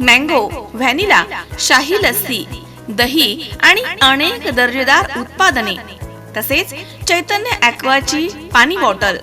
Mango vanilla शाही लस्सी दही आणि अनेक दर्जेदार उत्पादने तसेच चैतन्य ॲक्वाची पाणी बॉटल.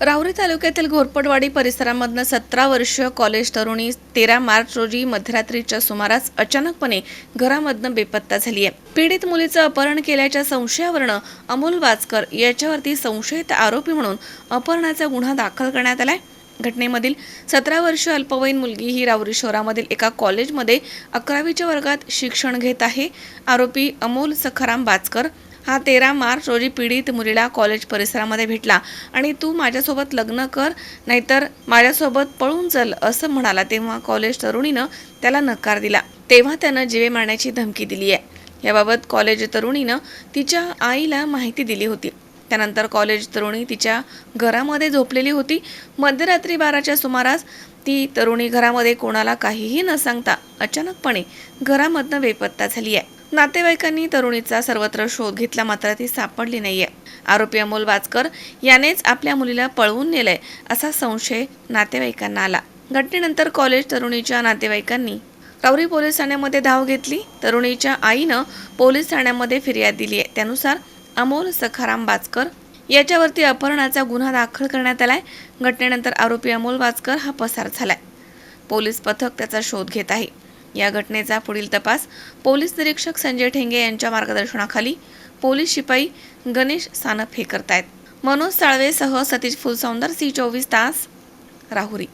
राहुरी तालुक्यातील घोरपडवाडी परिसरामधनं सतरा वर्षीय कॉलेज तरुणी तेरा मार्च रोजी मध्यरात्रीच्या सुमारास अचानकपणे घरामधनं बेपत्ता झाली आहे. पीडित मुलीचं अपहरण केल्याच्या संशयावरनं अमोल वाचकर याच्यावरती संशयित आरोपी म्हणून अपहरणाचा गुन्हा दाखल करण्यात आलाय. घटनेमधील सतरा वर्ष अल्पवयीन मुलगी ही रावरी शहरामधील एका कॉलेजमध्ये अकरावीच्या वर्गात शिक्षण घेत आहे. आरोपी अमोल सखाराम बाचकर हा तेरा मार्च रोजी पीडित मुलीला कॉलेज परिसरामध्ये भेटला. आणि तू माझ्यासोबत लग्न कर नाहीतर माझ्यासोबत पळून चल असं म्हणाला तेव्हा कॉलेज तरुणीनं त्याला नकार दिला. तेव्हा त्यानं जीवे मारण्याची धमकी दिली आहे. याबाबत कॉलेज तरुणीनं तिच्या आईला माहिती दिली होती. त्यानंतर कॉलेज तरुणी तिच्या घरामध्ये झोपलेली होती. मध्यरात्री बाराच्या सुमारास ती तरुणी घरामध्ये कोणाला काहीही न सांगता अचानकपणे घरामधनं बेपत्ता झाली आहे. नातेवाईकांनी तरुणीचा सर्वत्र शोध घेतला मात्र ती सापडली नाहीये. आरोपी अमोल वाचकर यानेच आपल्या मुलीला पळवून नेलंय असा संशय नातेवाईकांना आला. घटनेनंतर कॉलेज तरुणीच्या नातेवाईकांनी रावरी पोलीस ठाण्यामध्ये धाव घेतली. तरुणीच्या आईनं पोलीस ठाण्यामध्ये फिर्याद दिली आहे त्यानुसार अमोल सखाराम बाचकर याच्यावरती अपहरणाचा गुन्हा दाखल करण्यात आलाय. घटनेनंतर आरोपी अमोल बाचकर हा पसार झालाय. पोलीस पथक त्याचा शोध घेत आहे. या घटनेचा पुढील तपास पोलीस निरीक्षक संजय ठेंगे यांच्या मार्गदर्शनाखाली पोलीस शिपाई गणेश सानप हे करतायत. मनोज साळवेसह सतीश फुलसौंदर सी चोवीस तास राहुरी.